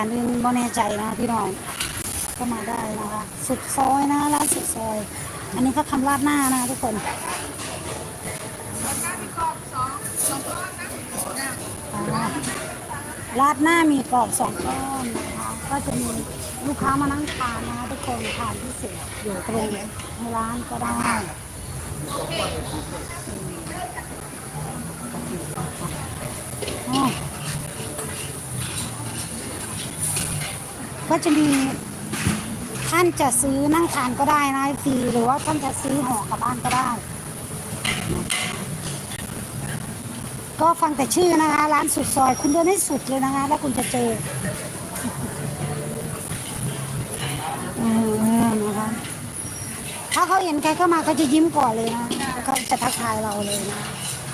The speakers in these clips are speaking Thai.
านอื่นบ่แน่ใจนะพี่น้องก็มาได้นะคะสุดซอยนะร้านสุดซอย อันนี้เขาทำราดหน้านะทุกคนอ่าราดหน้ามีกรอบสองก้อนนะคะก็จะมีลูกค้ามานั่งทานนะทุกคนทานพิเศษอยู่ตรงในร้านก็ได้อ๋อ ก็จะมีท่านจะซื้อนั่งทานก็ได้นะฟรีหรือว่าท่านจะซื้อห่อกลับบ้านก็ได้ ก็ฟังแต่ชื่อนะคะ ร้านสุดซอย คุณเดินให้สุดเลยนะคะ แล้วคุณจะเจอนะคะถ้าเขาเห็นใครเข้ามาเขาจะยิ้มก่อนเลยนะเขาจะทักทายเราเลยนะ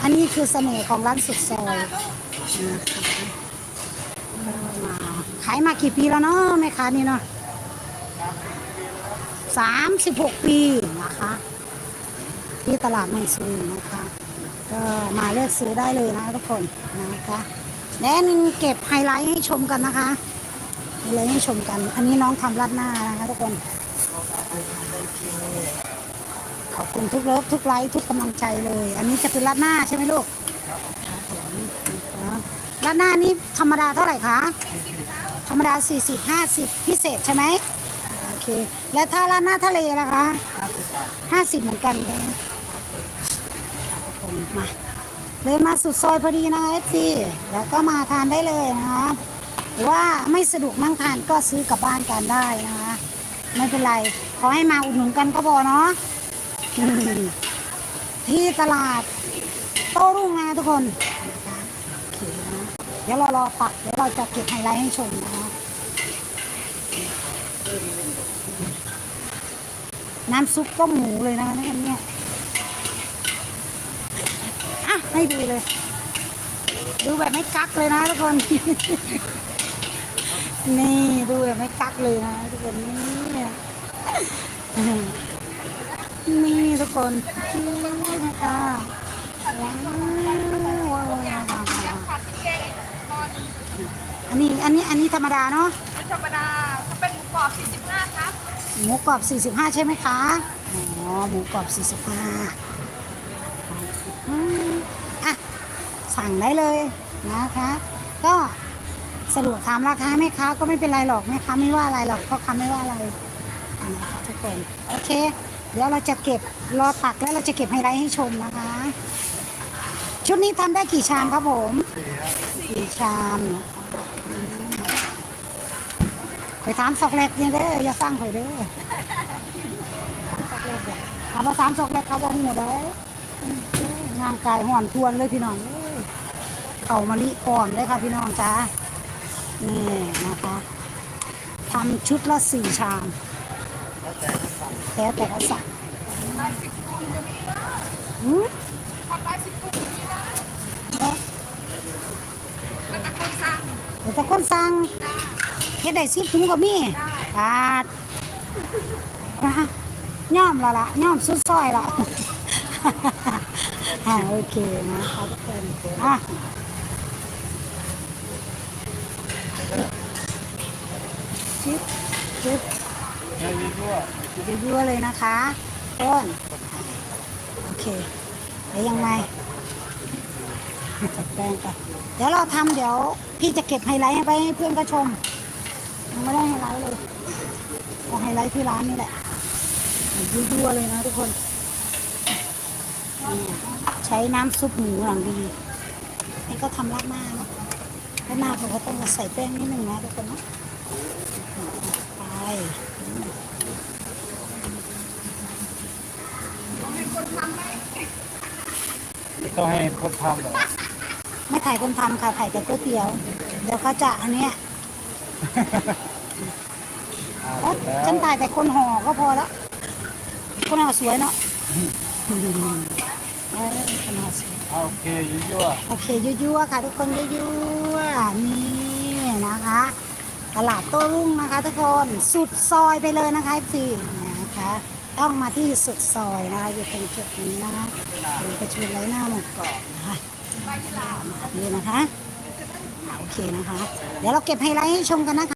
อันนี้คือเสน่ห์ของร้านสุดซอยนะคะ ขายมากี่ปีแล้วเนาะแม่ค้านี่เนาะสามสิบหกปีนะคะ ที่ตลาดเมืองสุรินทร์นะคะ ก็มาเลือกซื้อได้เลยนะทุกคนนะคะและนึงเก็บไฮไลท์ให้ชมกันนะคะไฮไลท์ให้ชมกัน อันนี้น้องทำรัดหน้านะคะทุกคน ขอบคุณทุกเลิฟทุกไลค์ทุกกำลังใจเลย อันนี้จะเป็นรัดหน้าใช่ไหมลูกรัดหน้านี่ธรรมดาเท่าไหร่คะ ธรรมดา 40 50 พิเศษใช่ไหมโอเค แล้วถ้ารัดหน้าทะเลล่ะคะ 50 เหมือนกันเลยมาเดินมาสุดซอยพอดีนะเอฟซีแล้วก็มาทานได้เลยนะคะหรือว่าไม่สะดวกนั่งทานก็ซื้อกลับบ้านกันได้นะคะไม่เป็นไรขอให้มาอุดหนุนกันก็พอเนาะที่ตลาดโต้รุ่งนะทุกคน เดี๋ยวเรารอตักเดี๋ยวเราจะเก็บไฮไลท์ให้ชมนะคะน้ำซุปก็หมูเลยนะคะเนี่ยอะให้ดูเลย ดูแบบไม่กักเลยนะทุกคน นี่ดูแบบไม่กักเลยนะทุกคนนี่นี่ทุกคนนี่นะคะว้าว อันนี้อันนี้อันนี้ธรรมดาเนาะไม่ธรรมดาถ้าเป็นหมูกรอบ 45 ครับ หมูกรอบ 45 ใช่ไหมคะ อ๋อ หมูกรอบ 45อืมอะ สั่งได้เลยนะคะ ก็สะดวกถามราคาแม่ค้าก็ไม่เป็นไรหรอกแม่ค้าไม่ว่าอะไรหรอกเพราะค้าไม่ว่าอะไรนะคะทุกคนโอเค เดี๋ยวเราจะเก็บรอตักแล้วเราจะเก็บไฮไลท์ให้ชมนะคะ ชุดนี้ทำได้กี่ชามครับผม สี่ชามไปถามสอกแลกเนี่ยเด้ออย่าสร้างข่อยเด้อสอกแลกเด้อเอามาสามสอกแลกเขาบอกหมดเลยงานกายห่อนทวนเลยพี่น้องเอ้ยเอามาลิก่อนเลยค่ะพี่น้องจ้านี่นะคะทำชุดละสี่ชามแล้วแต่เขาสั่งหืม ทำได้สิบถุงนี้นะแล้วแต่คน สั่งเดี๋ยวแต่คนสั่งเฮ็ดได้สิบถุงก็มีบาทนะคะย่อมละละย่อมสุดซอยละอ่าโอเคนะคะทุกคนอะจิ๊บจิ๊บยั่วๆเลยนะคะต้นโอเคแล้วยังไง จัดแปลงกันเดี๋ยวเราทำเดี๋ยวพี่จะเก็บไฮไลท์ให้ไปให้เพื่อนก็ชมยังไม่ได้ไฮไลท์เลยเอาไฮไลท์ที่ร้านนี่แหละยั่วๆเลยนะทุกคนนี่ใช้น้ำซุปหมูหลังดีนี่ก็ทำราดหน้านะราดหน้าผมก็ต้องมาใส่แป้งนิดนึงนะทุกคนนะไปต้องให้คนทำเหรอ ไม่ถ่ายคนทำค่ะถ่ายแต่ก๋วยเตี๋ยว เดี๋ยวเขาจะอันเนี้ยอ่าโอ๊ยแล้วฉันถ่ายแต่คนห่อก็พอแล้ว คนห่อสวยเนาะเออคนห่อสวยเอาโอเคยั่วโอเคยั่วๆค่ะ ทุกคนยั่วๆนี่นะคะ ตลาดโต้รุ่งนะคะทุกคนสุดซอยไปเลยนะคะพี่นะคะ ต้องมาที่สุดซอยนะคะอยู่ตรงจุดนี้นะคะดูกระชวนไรหน้าหมดก่อนนะคะ นี่นะคะ โอเคนะคะ เดี๋ยวเราเก็บไฮไลท์ให้ชมกันนะคะ